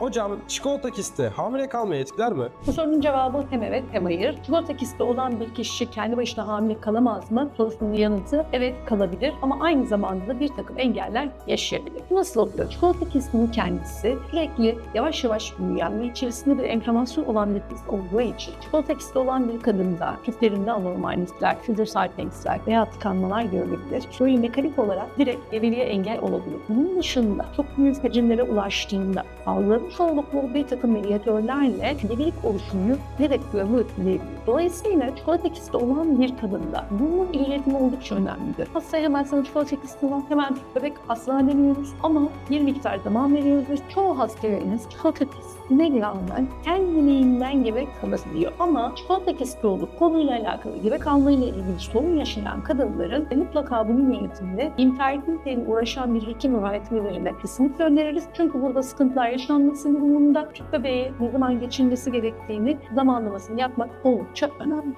Hocam çikolata kisti hamile kalmayı etkiler mi? Bu sorunun cevabı hem evet hem hayır. Çikolata kisti olan bir kişi kendi başına hamile kalamaz mı? Sorusunun yanıtı evet kalabilir ama aynı zamanda da bir takım engeller yaşayabilir. Bu Nasıl oluyor? Çikolata kistinin kendisi sürekli yavaş yavaş büyüyen ve içerisinde bir enflamasyon olan bir kist olduğu için çikolata kisti olan bir kadında kütlerinde anormallikler, filter sarkentler veya tıkanmalar görülebilir. Böyle mekanik olarak direkt evliliğe engel olabilir. Bunun dışında çok büyük hacimlere ulaştığında algılamış oldukları bir takım mediyatörlerle gebelik oluşumunu direkt etkileyebilir. Dolayısıyla çikolata kisti olan bir kadında bunun iletimi oldukça önemlidir. Hastaya hemen sana çikolata kisti var, hemen bebek hastaneye deniyoruz ama bir miktar zaman veriyoruz ve çoğu hastalarımız çikolata kistine rağmen kendiliğinden gebe kalabiliyor. Ama çikolata kisti olup konuyla alakalı gebe kalmayla ilgili sorun yaşayan kadınların mutlaka bunun yönetiminde infertiliteyle uğraşan bir hekim öğretmelerine kesinlikle öneririz. Çünkü burada sıkıntılar yaşanması durumunda tüp bebeği ne zaman geçilmesi gerektiğini zamanlamasını yapmak oldukça önemli.